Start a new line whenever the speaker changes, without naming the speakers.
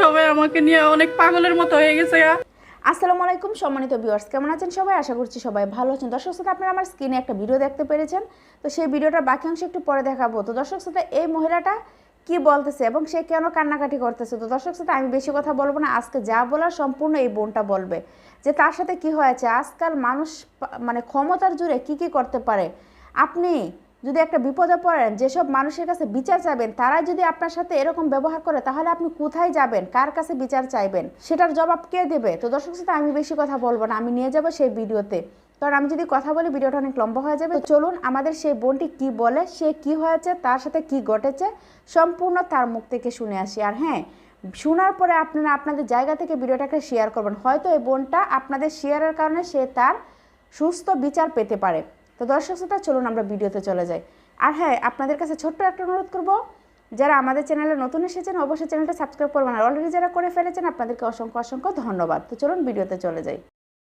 সবাই আমাকে নিয়ে অনেক পাগলের মতো হয়ে গেছে।
আসসালামু আলাইকুম সম্মানিত ভিউয়ার্স কেমন আছেন সবাই? আশা করছি সবাই ভালো আছেন। দর্শক শ্রোতা, আপনারা আমার স্ক্রিনে একটা ভিডিও দেখতে পেরেছেন। তো সেই ভিডিওটার বাকি অংশ একটু পরে দেখাবো। তো দর্শক শ্রোতা, এই মহিলাটা কি বলতেছে এবং সে কেন কান্নাকাটি করতেছে? তো দর্শক শ্রোতা, আমি বেশি কথা বলব না। আজকে যা বলার সম্পূর্ণ এই বোনটা বলবে। যে তার সাথে কি হয়েছে? আজকাল মানুষ মানে ক্ষমতার জুড়ে কি কি করতে পারে? আপনি যদি একটা বিপদে পড়েন, যেসব মানুষের কাছে বিচার চাইবেন, তারাই যদি আপনার সাথে এরকম ব্যবহার করে, তাহলে আপনি কোথায় যাবেন? কার কাছে বিচার চাইবেন? সেটার জবাব কে দেবে? তো দর্শক সাথে আমি বেশি কথা বলব না, আমি নিয়ে যাব সেই ভিডিওতে। কারণ আমি যদি কথা বলি, ভিডিওটা অনেক লম্বা হয়ে যাবে। চলুন, আমাদের সেই বোনটি কি বলে, সে কি হয়েছে, তার সাথে কি ঘটেছে, সম্পূর্ণ তার মুখ থেকে শুনে আসি। আর হ্যাঁ শোনার পরে আপনারা আপনাদের জায়গা থেকে ভিডিওটাকে শেয়ার করবেন। হয়তো এই বোনটা আপনাদের শেয়ারের কারণে সে তার সুস্থ বিচার পেতে পারে। তো দর্শক শ্রোতা, চলুন আমরা ভিডিওতে চলে যাই। আর হ্যাঁ আপনাদের কাছে ছোট্ট একটা অনুরোধ করব, যারা আমাদের চ্যানেলে নতুন এসেছেন, অবশ্যই চ্যানেলটা সাবস্ক্রাইব করবেন। আর অলরেডি যারা করে ফেলেছেন, আপনাদেরকে অসংখ্য অসংখ্য ধন্যবাদ। তো চলুন ভিডিওতে চলে যাই।